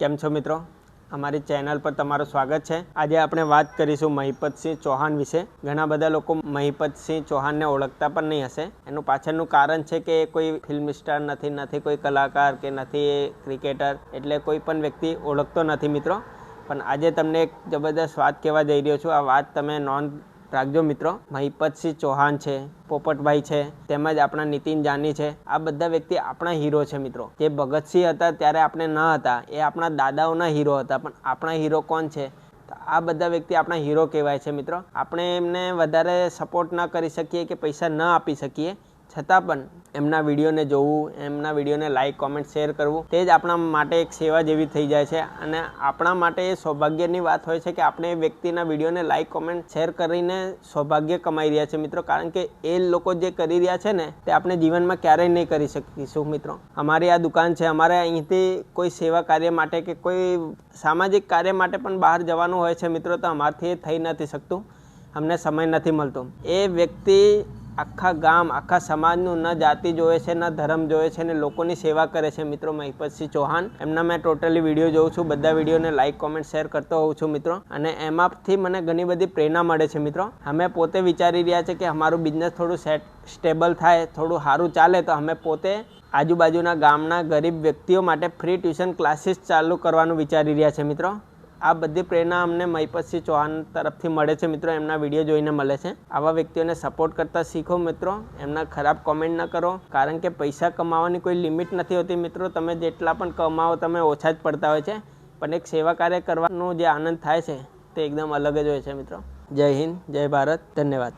કેમ છો મિત્રો? અમારી ચેનલ પર તમારું સ્વાગત છે. આજે આપણે વાત કરીશું મહિપતસિંહ ચૌહાણ વિશે. ઘણા બધા લોકો મહિપતસિંહ ચૌહાણને ઓળખતા પણ નહીં હશે. એનું પાછળનું કારણ છે કે એ કોઈ ફિલ્મ સ્ટાર નથી નથી કોઈ કલાકાર કે નથી ક્રિકેટર એટલે કોઈ પણ વ્યક્તિ ઓળખતો નથી મિત્રો. પણ આજે તમને એક જબરદસ્ત વાત કહેવા જઈ રહ્યો છું. આ વાત તમે નોંધ રાખજો મિત્રો. મહિપતસિંહ ચૌહાણ છે, પોપટભાઈ છે, તેમજ આપણા નીતિન જાની છે. આ બધા વ્યક્તિ આપણા હીરો છે મિત્રો. જે ભગતસિંહ હતા ત્યારે આપણે ન હતા. એ આપણા દાદાઓના હીરો હતા. પણ આપણા હીરો કોણ છે? આ બધા વ્યક્તિ આપણા હીરો કહેવાય છે મિત્રો. આપણે એમને વધારે સપોર્ટ ન કરી શકીએ કે પૈસા ન આપી શકીએ. છતાં પણ એમના વિડીયોને જોવું, એમના વિડીયોને લાઈક કોમેન્ટ શેર કરવું, તે જ આપણા માટે એક સેવા જેવી થઈ જાય છે. અને આપણા માટે એ સૌભાગ્યની વાત હોય છે કે આપણે એ વ્યક્તિના વિડીયોને લાઇક કોમેન્ટ શેર કરીને સૌભાગ્ય કમાઈ રહ્યા છે મિત્રો. કારણ કે એ લોકો જે કરી રહ્યા છે ને, તે આપણે જીવનમાં ક્યારેય નહીં કરી શકીશું મિત્રો. અમારી આ દુકાન છે, અમારે અહીંથી કોઈ સેવા કાર્ય માટે કે કોઈ સામાજિક કાર્ય માટે પણ બહાર જવાનું હોય છે મિત્રો, તો અમારથી એ થઈ નથી શકતું. અમને સમય નથી મળતો. એ વ્યક્તિ આખા ગામ, આખા સમાજનું ન જાતિ જોવે છે, ન ધર્મ જોવે છે ને લોકોની સેવા કરે છે. મિત્રો મહિપતસિંહ ચૌહાણ. એમના મેં ટોટલી વીડિયો જોઉં છું. બધા વિડીયોને લાઈક કોમેન્ટ શેર કરતો હોઉં છું, મિત્રો. અને એમાંથી મને ઘણી બધી પ્રેરણા મળે છે, મિત્રો. અમે પોતે વિચારી રહ્યા છે કે અમારું બિઝનેસ થોડું સેટ સ્ટેબલ થાય, થોડું સારું ચાલે, તો અમે પોતે આજુબાજુના ગામના ગરીબ વ્યક્તિઓ માટે ફ્રી ટ્યુશન ક્લાસીસ ચાલુ કરવાનું વિચારી રહ્યા છે, મિત્રો. આ બધી પ્રેરણા અમને મહીપતસિંહ ચૌહાણ તરફથી મળે છે મિત્રો, એમના વીડિયો જોઈને મળે છે. આવા વ્યક્તિઓને સપોર્ટ કરતા શીખો મિત્રો, એમના ખરાબ કોમેન્ટ ન કરો, કારણ કે પૈસા કમાવાની કોઈ લિમિટ નથી હોતી મિત્રો, તમે જેટલા પણ કમાવો તમે ઓછા જ પડતા હોય છે. પણ એક સેવા કાર્ય કરવાનો જે આનંદ થાય છે, તે એકદમ અલગ જ હોય છે મિત્રો. જય હિન્દ, જય ભારત, ધન્યવાદ.